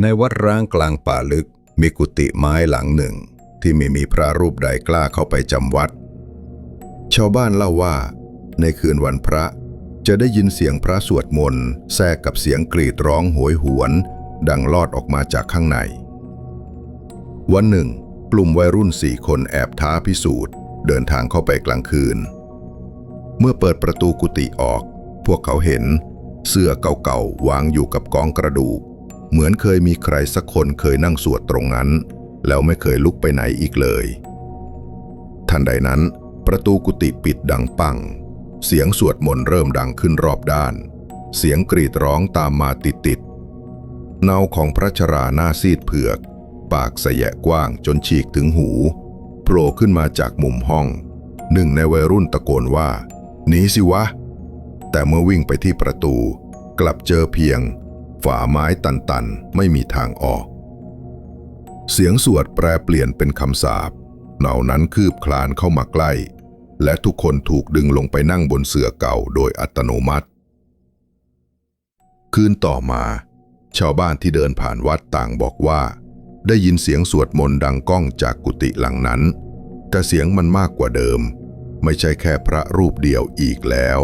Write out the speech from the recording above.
ในวัดร้างกลางป่าลึกมีกุฏิไม้หลังหนึ่ง ที่ไม่มีพระรูปใดกล้าเข้าไปจำวัด ชาวบ้านเล่าว่า ในคืนวันพระจะได้ยินเสียงพระสวดมนต์แทรกกับเสียงกรีดร้องโหยหวน ดังลอดออกมาจากข้างใน วันหนึ่ง กลุ่มวัยรุ่นสี่คนแอบท้าพิสูจน์ เดินทางเข้าไปกลางคืน เมื่อเปิดประตูกุฏิออก พวกเขาเห็น เสื้อเก่าๆวางอยู่กับกองกระดูก เหมือนเคยมีใครสักคนเคยนั่งสวดตรงนั้น แล้วไม่เคยลุกไปไหนอีกเลย ทันใดนั้น ประตูกุฏิปิดดังปัง เสียงสวดมนต์เริ่มดังขึ้นรอบด้าน เสียงกรีดร้องตามมาติดๆเนาของพระชราหน้าซีดเผือก ปากสแยะกว้างจนฉีกถึงหูโผล่ขึ้นมาจากมุมห้อง หนึ่งในวัยรุ่นตะโกนว่าหนีสิวะ แต่เมื่อวิ่งไปที่ประตู กลับเจอเพียง ฝ่าไม้ตันๆ ไม่มีทางออก เสียงสวดแปรเปลี่ยนเป็นคำสาปเหนานั้นคืบคลานเข้ามาใกล้ และทุกคนถูกดึงลงไปนั่งบนเสื่อเก่าโดยอัตโนมัติ คืนต่อมา ชาวบ้านที่เดินผ่านวัดต่างบอกว่า ได้ยินเสียงสวดมนต์ดังก้องจากกุฏิหลังนั้น แต่เสียงมันมากกว่าเดิม ไม่ใช่แค่พระรูปเดียวอีกแล้ว